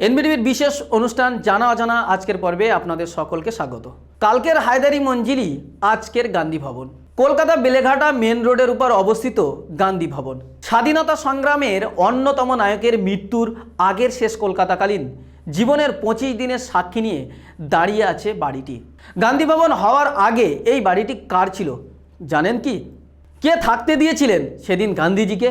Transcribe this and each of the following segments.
এনবিটিভির বিশেষ অনুষ্ঠান জানা অজানা আজকের পর্বে আপনাদের সকলকে স্বাগত। কালকের হায়দারি মঞ্জিলি আজকের গান্ধী ভবন। কলকাতা বেলেঘাটা মেন রোডের উপর অবস্থিত গান্ধী ভবন। স্বাধীনতা সংগ্রামের অন্যতম নায়কের মৃত্যুর আগের শেষ কলকাতাকালীন জীবনের পঁচিশ দিনের সাক্ষী নিয়ে দাঁড়িয়ে আছে বাড়িটি। গান্ধী ভবন হওয়ার আগে এই বাড়িটি কার ছিল? জানেন কি? কে থাকতে দিয়েছিলেন সেদিন গান্ধীজিকে?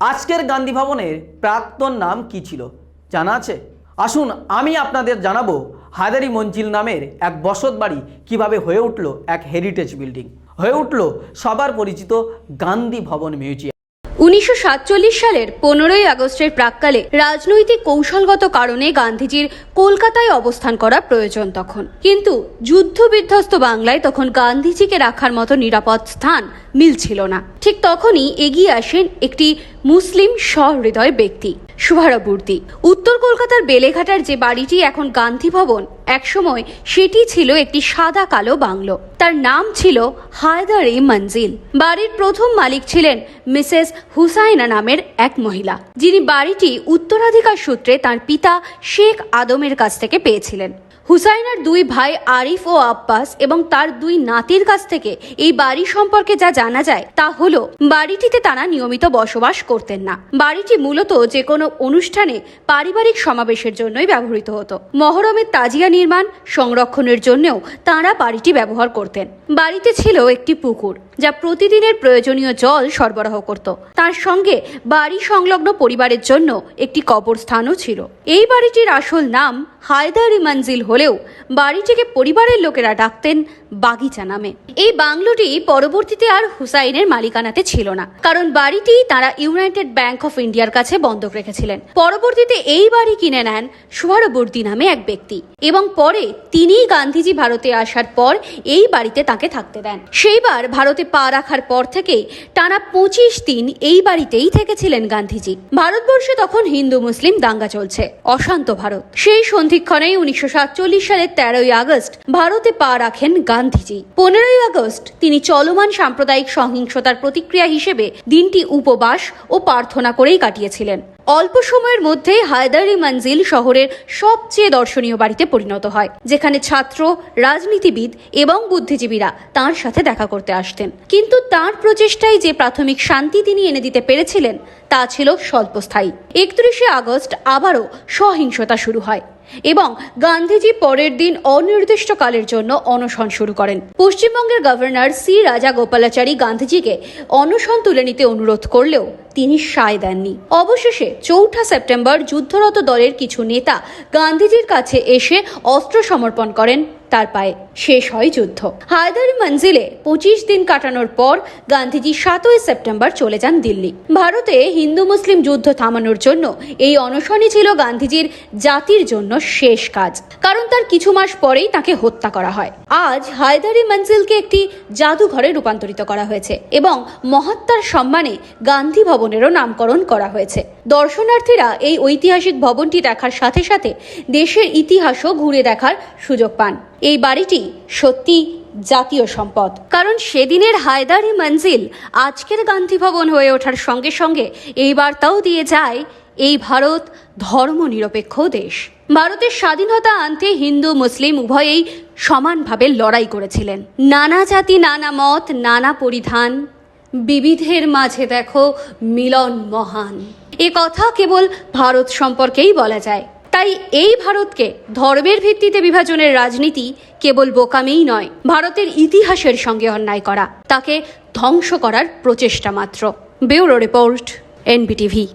আজকের গান্ধী ভবনের প্রাক্তন নাম কি ছিল? জানা আছে? আসুন আমি আপনাদের জানাব হায়দারি মঞ্জিল নামের এক বসত বাড়ি কীভাবে হয়ে উঠল এক হেরিটেজ বিল্ডিং হয়ে উঠল সবার পরিচিত গান্ধী ভবন মিউজিয়াম উনিশশো সাতচল্লিশ সালের পনেরোই আগস্টের প্রাককালে রাজনৈতিক কৌশলগত কারণে গান্ধীজির কলকাতায় অবস্থান করা প্রয়োজন তখন। কিন্তু যুদ্ধ বিধ্বস্ত বাংলায় তখন গান্ধীজিকে রাখার মতো নিরাপদ স্থান মিলছিল না। ঠিক তখনই এগিয়ে আসেন একটি মুসলিম সহৃদয় ব্যক্তি, শুভারবূর্তি। উত্তর কলকাতার বেলেঘাটার যে বাড়িটি এখন গান্ধী ভবন, একসময় সেটি ছিল একটি সাদা কালো বাংলো। তার নাম ছিল হায়দার এ মঞ্জিল। বাড়ির প্রথম মালিক ছিলেন মিসেস হুসাইনা নামের এক মহিলা, যিনি বাড়িটি উত্তরাধিকার সূত্রে তার পিতা শেখ আদমের কাছ থেকে পেয়েছিলেন। হুসাইনার দুই ভাই আরিফ ও আব্বাস এবং তার দুই নাতির কাছ থেকে এই বাড়ি সম্পর্কে যা জানা যায় তা হলো, বাড়িটিতে তারা নিয়মিত বসবাস করতেন না। বাড়িটি মূলত যে কোনো অনুষ্ঠানে পারিবারিক সমাবেশের জন্যই ব্যবহৃত হতো। মহরমের তাজিয়া নির্মাণ, সংরক্ষণের জন্যও তাঁরা বাড়িটি ব্যবহার করতেন। বাড়িতে ছিল একটি পুকুর। যা প্রতিদিনের প্রয়োজনীয় জল সরবরাহ করত। তার সঙ্গে বাড়ি সংলগ্ন পরিবারের জন্য একটি কবরস্থানও ছিল। এই বাড়িটির আসল নাম হায়দারি মঞ্জিল হলেও বাড়িটিকে পরিবারের লোকেরা ডাকতেন বাগিচা নামে। এই বাংলোটি পরবর্তীতে আর হুসাইনের মালিকানাতে ছিল না, কারণ বাড়িটি তারা ইউনাইটেড ব্যাংক অফ ইন্ডিয়ার কাছে বন্ধক রেখেছিলেন। পরবর্তীতে এই বাড়ি কিনে নেন সুহারবর্তী নামে এক ব্যক্তি এবং পরে তিনিই গান্ধীজি ভারতে আসার পর এই বাড়িতে তাকে থাকতে দেন। সেইবার ভারতে পা রাখার পর থেকেই টানা পঁচিশ দিন এই বাড়িতেই থেকেছিলেন গান্ধীজি। ভারতবর্ষে তখন হিন্দু, মুসলিম দাঙ্গা চলছে। অশান্ত ভারত। সেই সন্ধিক্ষণেই উনিশশো সাতচল্লিশ সালের তেরোই আগস্ট ভারতে পা রাখেন গান্ধীজি। পনেরোই আগস্ট তিনি চলমান সাম্প্রদায়িক সহিংসতার প্রতিক্রিয়া হিসেবে দিনটি উপবাস ও প্রার্থনা করেই কাটিয়েছিলেন। অল্প সময়ের মধ্যে হায়দারি মঞ্জিল শহরের সবচেয়ে দর্শনীয় বাড়িতে পরিণত হয়, যেখানে ছাত্র, রাজনীতিবিদ এবং বুদ্ধিজীবীরা তার সাথে দেখা করতে আসতেন। কিন্তু তার প্রচেষ্টায় যে প্রাথমিক শান্তি তিনি এনে দিতে পেরেছিলেন, তা ছিল স্বল্পস্থায়ী। একত্রিশে আগস্ট আবারও সহিংসতা শুরু হয় এবং গান্ধীজি পরের দিন অনির্দিষ্টকালের জন্য অনশন শুরু করেন। পশ্চিমবঙ্গের গভর্নর সি রাজা গোপালাচারী গান্ধীজিকে অনশন তুলে নিতে অনুরোধ করলেও তিনি সায় দেননি। অবশেষে চৌঠা সেপ্টেম্বর যুদ্ধরত দলের কিছু নেতা গান্ধীজির কাছে এসে অস্ত্র সমর্পণ করেন, তার পায়ে শেষ হয় যুদ্ধ। হায়দারি মঞ্জিলে পঁচিশ দিন কাটানোর পর গান্ধীজি সাতই সেপ্টেম্বর চলে যান দিল্লি। ভারতে হিন্দু মুসলিম যুদ্ধ থামানোর জন্য এই অনশনই ছিল গান্ধীজির জাতির জন্য শেষ কাজ। কারণ তার কিছু মাস পরেই তাকে হত্যা করা হয়। আজ হায়দারি মঞ্জিলকে একটি জাদুঘরে রূপান্তরিত করা হয়েছে এবং মহাত্মার সম্মানে গান্ধী ভবনেরও নামকরণ করা হয়েছে। দর্শনার্থীরা এই ঐতিহাসিক ভবনটি দেখার সাথে সাথে দেশের ইতিহাসও ঘুরে দেখার সুযোগ পান। এই বাড়িটি সত্যি জাতীয় সম্পদ। কারণ সেদিনের হায়দারি মঞ্জিল আজকের গান্ধী ভবন হয়ে ওঠার সঙ্গে সঙ্গে এই বার্তাও দিয়ে যায়, এই ভারত ধর্মনিরপেক্ষ দেশ। ভারতের স্বাধীনতা আনতে হিন্দু, মুসলিম উভয়েই সমানভাবে লড়াই করেছিলেন। নানা জাতি, নানা মত, নানা পরিধান বিবিধের মাঝে দেখো মিলন মহান। এ কথা কেবল ভারত সম্পর্কেই বলা যায়। তাই এই ভারতকে ধর্মের ভিত্তিতে বিভাজনের রাজনীতি কেবল বোকামেই নয়, ভারতের ইতিহাসের সঙ্গে অন্যায় করা। তাকে ধ্বংস করার প্রচেষ্টা মাত্র। Bureau report, NBTV.